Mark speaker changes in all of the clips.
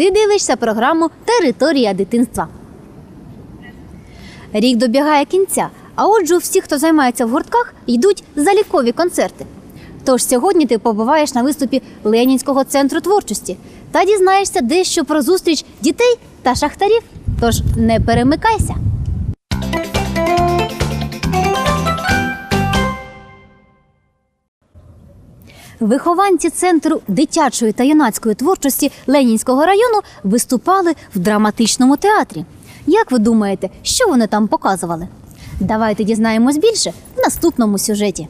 Speaker 1: Ти дивишся програму Територія дитинства. Рік добігає кінця, а отже, всі, хто займається в гуртках, йдуть залікові концерти. Тож сьогодні ти побуваєш на виступі Ленінського центру творчості та дізнаєшся дещо про зустріч дітей та шахтарів. Тож не перемикайся. Вихованці центру дитячої та юнацької творчості Ленінського району виступали в драматичному театрі. Як ви думаєте, що вони там показували? Давайте дізнаємось більше в наступному сюжеті.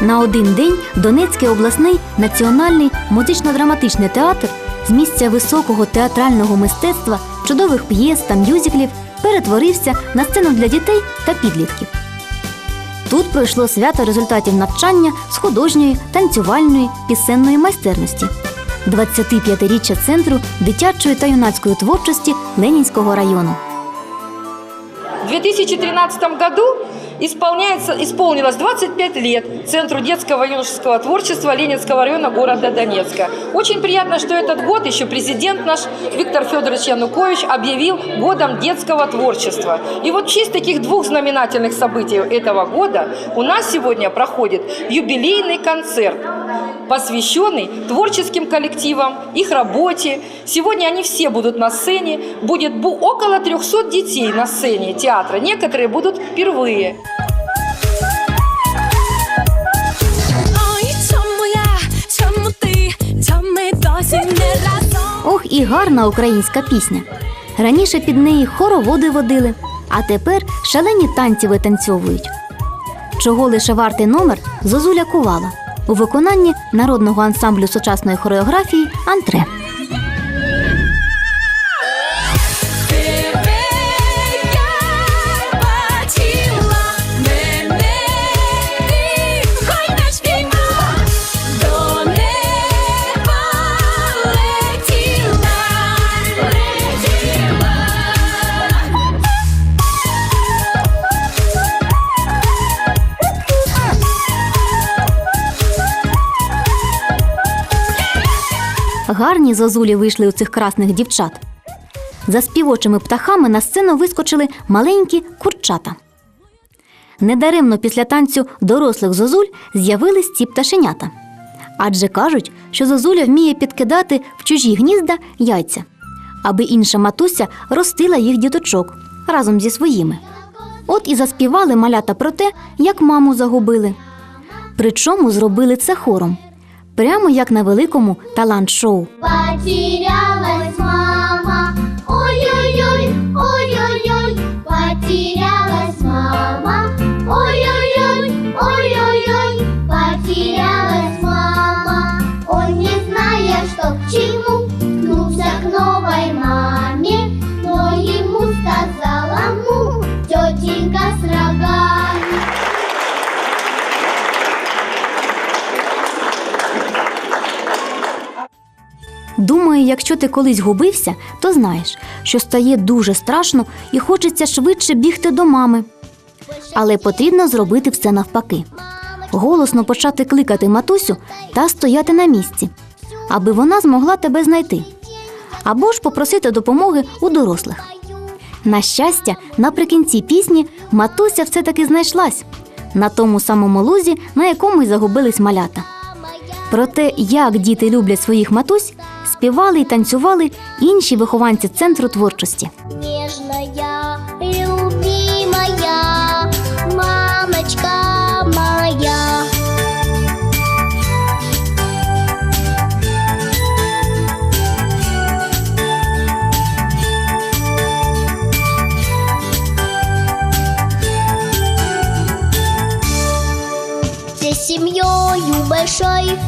Speaker 1: На один день Донецький обласний національний музично-драматичний театр з місця високого театрального мистецтва, чудових п'єс та мюзиклів перетворився на сцену для дітей та підлітків. Тут пройшло свято результатів навчання з художньої, танцювальної, пісенної майстерності. 25-річчя центру дитячої та юнацької творчості Ленінського району.
Speaker 2: В 2013 году исполняется, исполнилось 25 лет Центру детского и юношеского творчества Ленинского района города Донецка. Очень приятно, что этот год еще президент наш Виктор Федорович Янукович объявил годом детского творчества. И вот в честь таких двух знаменательных событий этого года у нас сегодня проходит юбилейный концерт, посвященный творческим коллективам, их работе. Сегодня они все будут на сцене. Будет бу- около 300 детей на сцене театра. Некоторые будут впервые.
Speaker 3: Ой, чому я, чому ти, чому ми досі не разом?
Speaker 1: Ох, і гарна українська пісня. Раніше під неї хороводи водили, а тепер шалені танці витанцьовують. Чого лише вартий номер Зозуля Кувала у виконанні народного ансамблю сучасної хореографії Антре. Гарні зозулі вийшли у цих красних дівчат. За співочими птахами на сцену вискочили маленькі курчата. Недаремно після танцю дорослих зозуль з'явились ці пташенята. Адже кажуть, що зозуля вміє підкидати в чужі гнізда яйця, аби інша матуся ростила їх діточок разом зі своїми. От і заспівали малята про те, як маму загубили. Причому зробили це хором, прямо як на великому талант-шоу.
Speaker 4: Потерялась
Speaker 1: Думаю, якщо ти колись губився, то знаєш, що стає дуже страшно і хочеться швидше бігти до мами. Але потрібно зробити все навпаки. Голосно почати кликати матусю та стояти на місці, аби вона змогла тебе знайти. Або ж попросити допомоги у дорослих. На щастя, наприкінці пісні матуся все-таки знайшлась на тому самому лузі, на якому й загубились малята. Про те, як діти люблять своїх матусь, співали й танцювали інші вихованці центру творчості.
Speaker 4: Нежная, любимая, мамочка моя. Всей семьей большой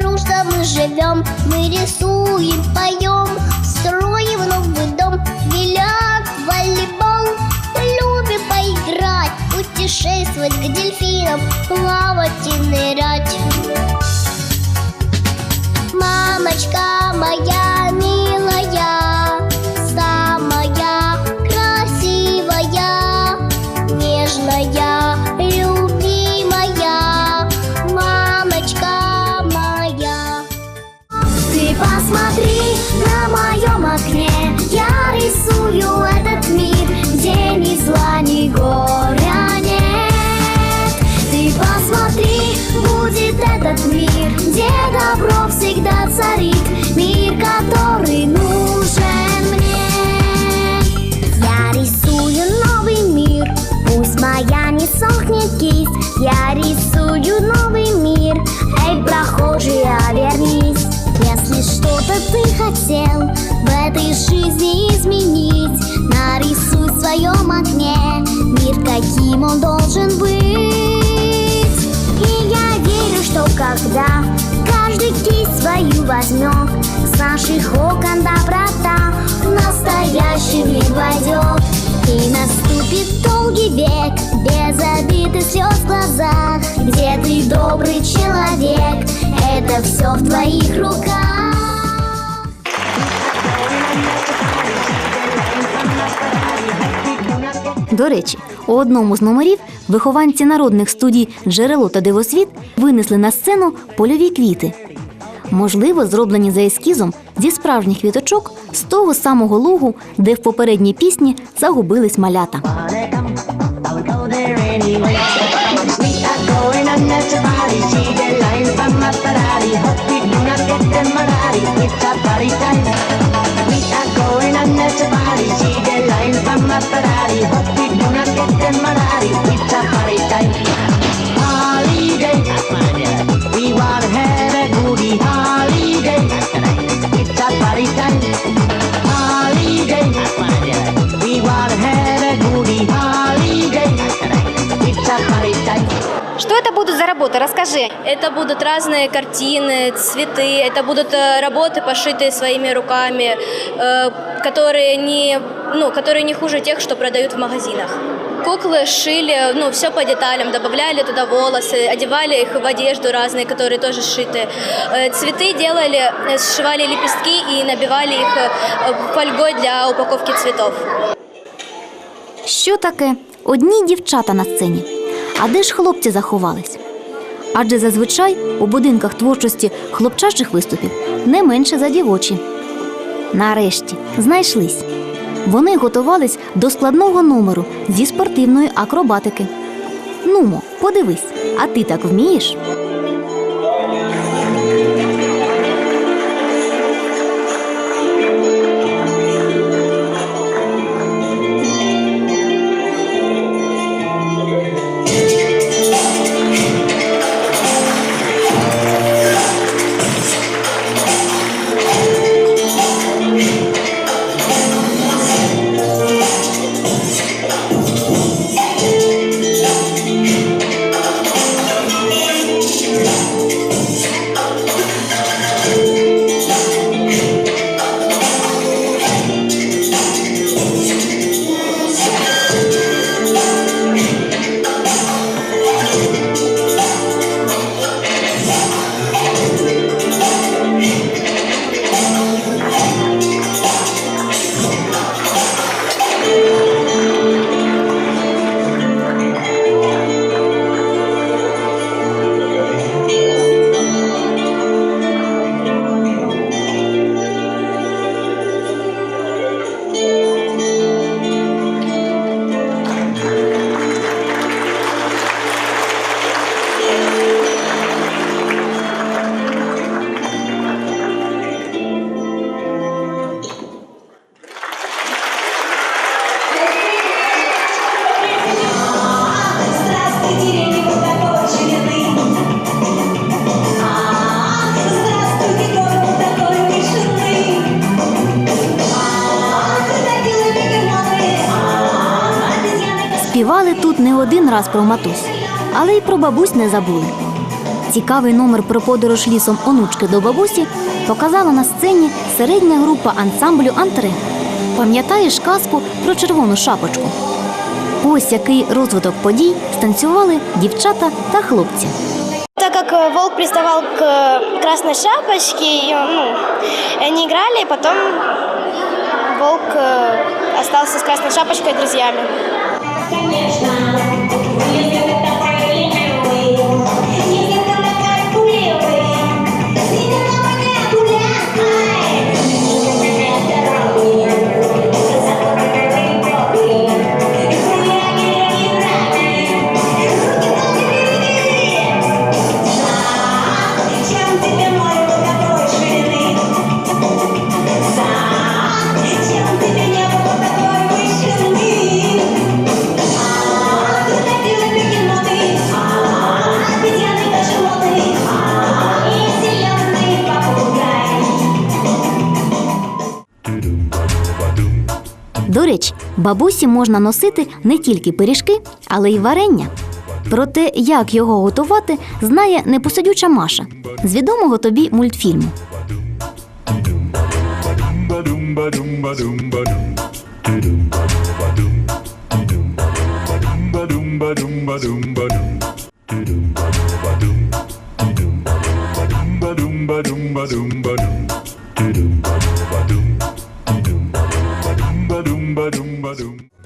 Speaker 4: дружно мы живем, мы рисуем, поем, строим новый дом, бильярд, волейбол, любим поиграть, путешествовать к дельфинам, плавать и нырять. Мамочка моя сохнет кисть. Я рисую новый мир, эй, прохожий, вернись Если что-то ты хотел в этой жизни изменить Нарисуй в своем окне мир, каким он должен быть. И я верю, что когда каждый кисть свою возьмет С наших окон доброта в настоящий мир войдет наступит долгий век без обид и слез в глазах Где ты добрый человек, это все в твоих руках
Speaker 1: До речі, у одному з номерів вихованці народних студій Джерело та Дивосвіт винесли на сцену польові квіти. Можливо, зроблені за ескізом зі справжніх квіточок з того самого лугу, де в попередній пісні загубились малята.
Speaker 5: работы? Расскажи. Это будут разные картины, цветы, это будут э, работы, пошитые своими руками, э, которые не, ну, которые не хуже тех, что продают в магазинах. Куклы шили, ну, все по деталям, добавляли туда волосы, одевали их в одежду разные, которые тоже сшиты. Э, Цветы делали, э, сшивали лепестки и набивали их э, фольгой для упаковки цветов.
Speaker 1: Що таке? Одні дівчата на сцені. А де ж хлопці заховались? Адже зазвичай у будинках творчості хлопчачих виступів не менше за дівочі. Нарешті знайшлись. Вони готувались до складного номеру зі спортивної акробатики. Нумо, подивись, а ти так вмієш? один раз про матусь, але й про бабусь не забули. Цікавий номер про подорож лісом онучки до бабусі показала на сцені середня група ансамблю Антре. Пам'ятаєш казку про червону шапочку? Ось який розвиток подій станцювали дівчата та хлопці.
Speaker 6: Так как э, волк приставал к э, красной шапочке, и, ну, и они играли, и потом волк э, остался с красной шапочкой друзьями.
Speaker 4: Если
Speaker 1: До речі, бабусі можна носити не тільки пиріжки, але й варення. Про те, як його готувати, знає непосидюча Маша з відомого тобі мультфільму.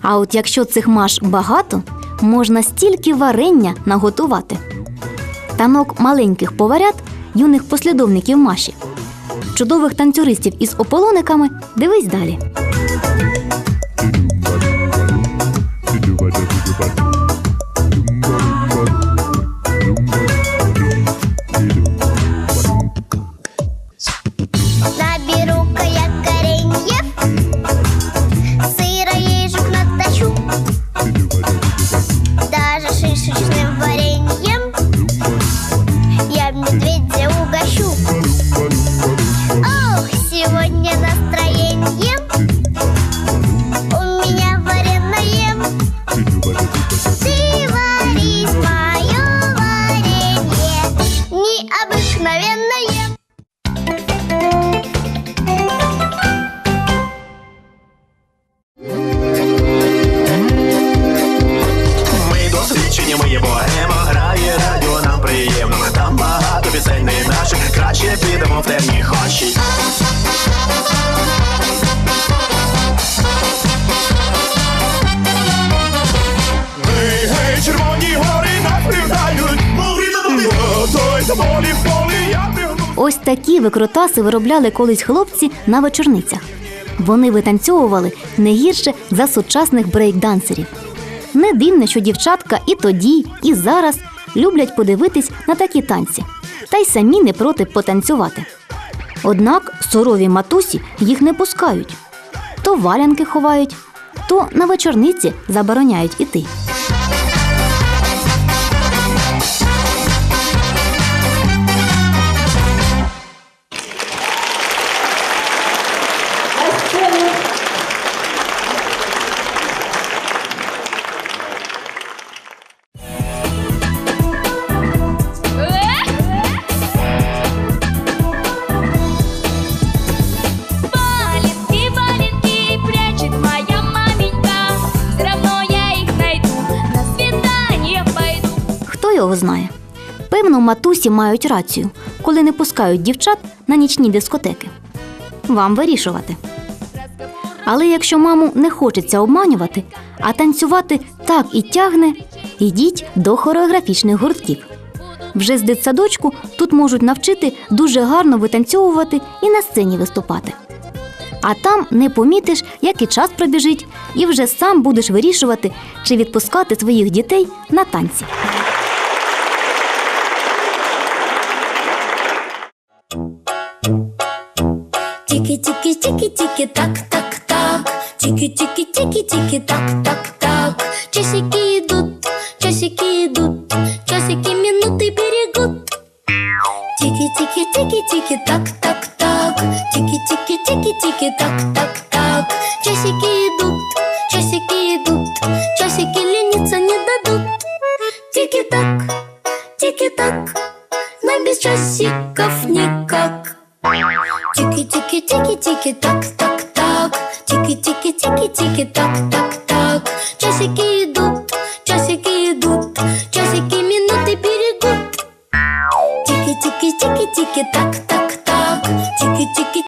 Speaker 1: А от якщо цих маш багато, можна стільки варення наготувати. Танок маленьких поварят, юних послідовників Маші. Чудових танцюристів із ополониками дивись далі.
Speaker 4: Необыкновенное
Speaker 7: В полі я.
Speaker 1: Ось такі викрутаси виробляли колись хлопці на вечорницях. Вони витанцьовували не гірше за сучасних брейкдансерів. Не дивно, що дівчатка і тоді, і зараз люблять подивитись на такі танці, та й самі не проти потанцювати. Однак сурові матусі їх не пускають. То валянки ховають, то на вечорниці забороняють іти. Його знає? Певно, матусі мають рацію, коли не пускають дівчат на нічні дискотеки. Вам вирішувати. Але якщо маму не хочеться обманювати, а танцювати так і тягне, ідіть до хореографічних гуртків. Вже з дитсадочку тут можуть навчити дуже гарно витанцьовувати і на сцені виступати. А там не помітиш, як і час пробіжить, і вже сам будеш вирішувати, чи відпускати своїх дітей на танці.
Speaker 3: Тики-тики-тики-тики, так-так-так. Тики-тики-тики-тики, так-так-так. Часики идут, часики идут, часики минуты берегут. Тики-тики-тики-тики, так-так-так. Тики-тики-тики-тики, так-так-так. Часики